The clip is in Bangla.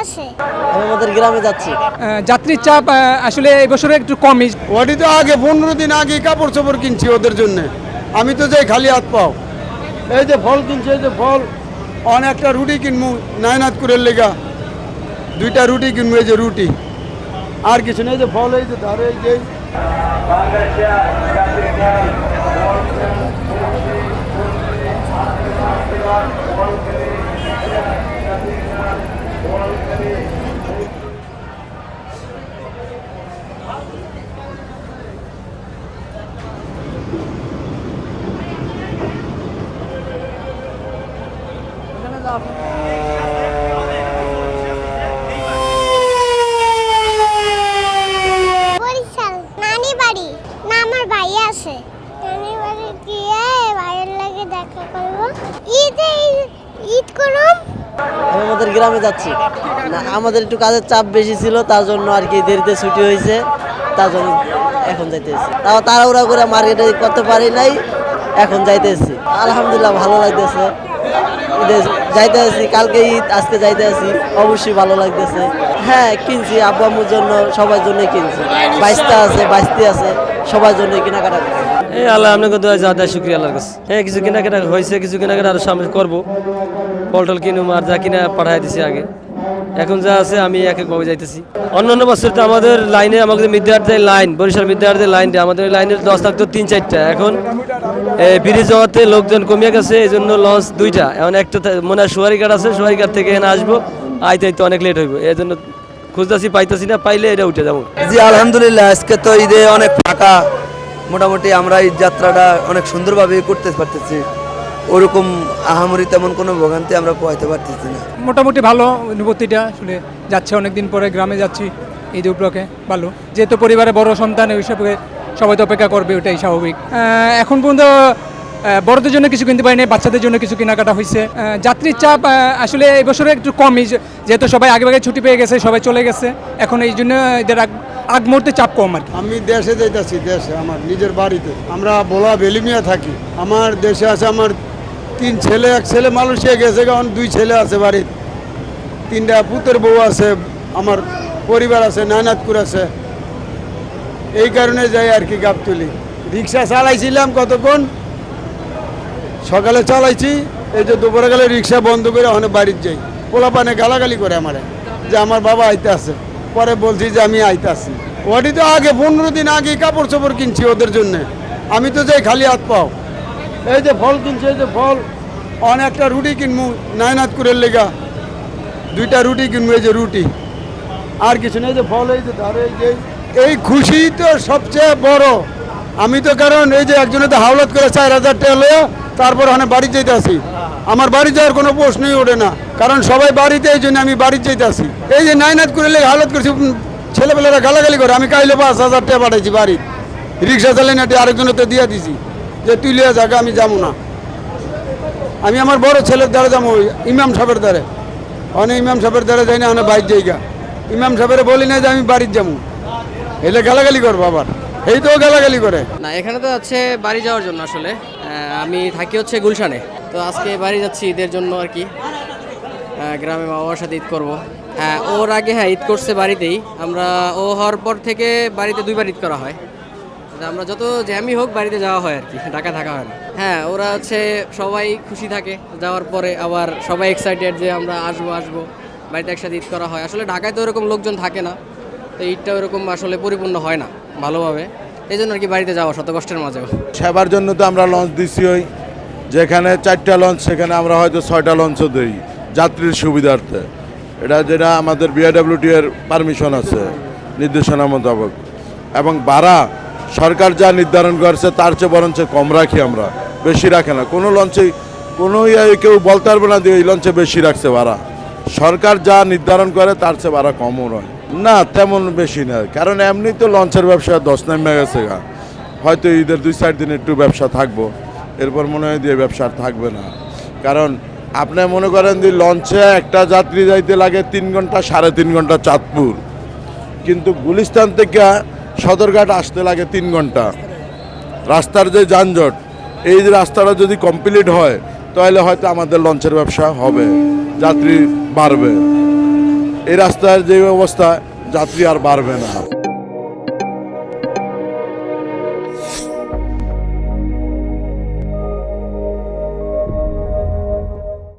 আছে। আমি আমাদের গ্রামে যাচ্ছি। যাত্রীর চাপ আসলে এই বছরে একটু কমই। ওটি তো আগে পনেরো দিন আগে কাপড় চোপড় কিনছি ওদের জন্য। আমি তো যাই খালি হাত পাও। এই যে ফল কিনছি এই যে ফল অনেকটা রুটি কিনবো নাইনাথপুরের লেগা। দুইটা রুটি কিনবো এই যে রুটি। আর কিছু নেই যে ফল এই যে ধারে এই যে বরিশাল নানি বাড়ি না আমার ভাইয়া আছে। নানি বাড়ি গিয়ে ভাইয়ের লাগে দেখা করব। ঈদে ঈদ করুম আমি আমাদের গ্রামে যাচ্ছি। না আমাদের একটু কাজের চাপ বেশি ছিল তার জন্য আর কি দেরিতে ছুটি হয়েছে। তার জন্য এখন যাইতেছি তাও তাড়াহুড়া করে মার্কেটে করতে পারি নাই এখন যাইতেছি আলহামদুলিল্লাহ ভালো লাগতেছে। ঈদে যাইতে আছি কালকে ঈদ, আজকে যাইতে আছি অবশ্যই ভালো লাগতেছে। হ্যাঁ কিনছি, আব্বু আম্মুর জন্য, সবার জন্যই কিনছি। বাইশটা আছে, বাইশটি আছে, সবার জন্য কেনাকাটা এই আল্লাহ আপনাকে দোয়া যা দেয় শুক্রিয়া আল্লাহর কাছে। হ্যাঁ কিছু কেনাকাটা হয়েছে, কিছু কেনাকাটা আরও সামনে করব। পল্টল কিনুম আর যা কিনা পাঠাই দিছি আগে। এখন যা আছে আমি এক একভাবে যাইতেছি। অন্য অন্য বছর তো আমাদের লাইনে আমাদের বিদ্যার্থীর লাইন, বরিশাল বিদ্যার্থীর লাইনটা, আমাদের লাইনের দশ থাকতো তিন চারটা। এখন এই ব্রিজ যাওয়াতে লোকজন কমিয়ে গেছে এই জন্য লঞ্চ দুইটা। এখন একটা মনে হয় সুয়ারিঘাট আছে সুয়ারিঘাট থেকে এখানে আসব, আইতে আইতে অনেক লেট হইব। এই জন্য খুঁজতেছি, পাইতেছি না, পাইলে এটা উঠে যাব। জি, আলহামদুলিল্লাহ, আজকে তো ঈদে অনেক ফাঁকা। মোটামুটি আমরা ঈদ যাত্রাটা অনেক সুন্দরভাবে করতে পারতেছি। ওরকম আহামরি তেমন কোনো ভোগান্তি আমরা পোহাইতে পারতেছি না। মোটামুটি ভালো অনুভূতিটা আসলে যাচ্ছে অনেকদিন পরে গ্রামে যাচ্ছি ঈদ উপলক্ষে ভালো। যেহেতু পরিবারে বড় সন্তান ওই সবকে সবাই তো অপেক্ষা করবে ওটাই স্বাভাবিক। এখন পর্যন্ত বড়দের জন্য কিছু কিনতে পারিনি বাচ্চাদের জন্য কিছু কেনাকাটা হয়েছে যাত্রীর চাপ আসলে এই বছরে একটু কমই যেহেতু সবাই আগে আগে ছুটি পেয়ে গেছে সবাই চলে গেছে। এখন এই জন্য এদের আগ মুহূর্তে চাপ কম আর আমি দেশে যাইতাছি দেশে আমার নিজের বাড়িতে। আমরা ভোলা বেলিমিয়া থাকি। আমার দেশে আছে আমার তিন ছেলে, এক ছেলে মালয়েশিয়া গেছে কারণ দুই ছেলে আছে বাড়িতে তিনটা পুতের বউ আছে, আমার পরিবার আছে নানাতপুর আছে। এই কারণে যাই আর কি গাবতলি রিক্সা চালাইছিলাম কতক্ষণ? সকালে চালাইছি, এই যে দুপুরে গেলে রিক্সা বন্ধ করে ওখানে বাড়ির যাই। পোলা পানে গালাগালি করে আমারে, যে আমার বাবা আইতে আছে। পরে বলছি যে আমি আইতে আছি ওটি তো আগে পনেরো দিন আগে কাপড় চোপড় কিনছি ওদের জন্য। আমি তো যাই খালি হাত পাও। এই যে ফল কিনছে এই যে ফল অনেকটা রুটি কিনবো নাইনাথপুরের লেগা। দুইটা রুটি কিনবো এই যে রুটি। আর কিছু নেই যে ফল এই যে ধারে এই যে এই খুশি তো সবচেয়ে বড়। আমি তো কারণ এই যে একজনে তো হাওলাত করে চার হাজার টাকা তারপর ওখানে বাড়ি যেতে আসি। আমার বাড়ি যাওয়ার কোনো প্রশ্নই ওঠে না কারণ সবাই বাড়িতে এই জন্য আমি বাড়ি যেতে আসি। এই যে নাইনাথ করে লেগে হাওলাত করছি ছেলেপেলেরা গালাগালি করে আমি কাইলে পাঁচ হাজার টাকা পাঠাইছি বাড়ি রিক্সা চালাই না আরেকজনে তো দিয়ে দিছি। যে তুই লিয়ে যাকে আমি যাব না। আমি আমার বড় ছেলের দ্বারা যাব ইমাম সাহেবের দ্বারে। অনেক ইমাম সাহেবের দ্বারা যাই না অনেক বাইক জায়গা ইমাম সাহেবের বলি না যে আমি বাড়ির যাব এলে গালাগালি করব আবার। এই তো গালাগালি করে। না, এখানে তো হচ্ছে বাড়ি যাওয়ার জন্য আসলে। আমি থাকি হচ্ছে গুলশানে। তো আজকে বাড়ি যাচ্ছি ঈদের জন্য আর কি। গ্রামে মা বাবার সাথে ঈদ করব। হ্যাঁ ওর আগে হ্যাঁ ঈদ করছে বাড়িতেই। আমরা, ও হওয়ার পর থেকে বাড়িতে দুইবার ঈদ করা হয়। আমরা যত জ্যামই হোক বাড়িতে যাওয়া হয় আর কি ঢাকা থাকা হয় না। হ্যাঁ ওরা হচ্ছে সবাই খুশি থাকে, যাওয়ার পরে আবার সবাই এক্সাইটেড যে আমরা আসব আসব, বাড়িতে একসাথে ঈদ করা হয়। আসলে ঢাকায় তো ওরকম লোকজন থাকে না, তো ঈদটা ওরকম আসলে পরিপূর্ণ হয় না ভালোভাবে। এই জন্য আর কি বাড়িতে যাওয়া শত কষ্টের মাঝেও। সেবার জন্য তো আমরা লঞ্চ দিছি ওই, যেখানে চারটা লঞ্চ, সেখানে আমরা হয়তো ছয়টা লঞ্চও দিই, যাত্রীর সুবিধার্থে। এটা যেটা আমাদের বিআইডব্লিউটি এর পারমিশন আছে, নির্দেশনা মোতাবেক। এবং ভাড়া সরকার যা নির্ধারণ করছে, তার চেয়ে বরঞ্চ কম রাখি আমরা। বেশি রাখে না। কোনো লঞ্চে, কোনো কেউ বলতে পারবে না যে এই লঞ্চে বেশি রাখছে ভাড়া। সরকার যা নির্ধারণ করে, তার চেয়ে ভাড়া কমও নয়। না, তেমন বেশি না। কারণ এমনি তো লঞ্চের ব্যবসা দশ নেমে গেছে গা। হয়তো ঈদের দুই চার দিন একটু ব্যবসা থাকব। এরপর মনে হয় দিয়ে ব্যবসা আর থাকবে না। কারণ আপনি মনে করেন যে লঞ্চে একটা যাত্রী যাইতে লাগে তিন ঘণ্টা, সাড়ে তিন ঘণ্টা চাঁদপুর। কিন্তু গুলিস্তান থেকে সদরঘাট আসতে লাগে তিন ঘণ্টা। রাস্তার যে যানজট, এই যে রাস্তাটা যদি কমপ্লিট হয়, তাহলে হয়তো আমাদের লঞ্চের ব্যবসা হবে, যাত্রী বাড়বে। এই রাস্তার যে অবস্থা, যাত্রী আর বাড়বে না।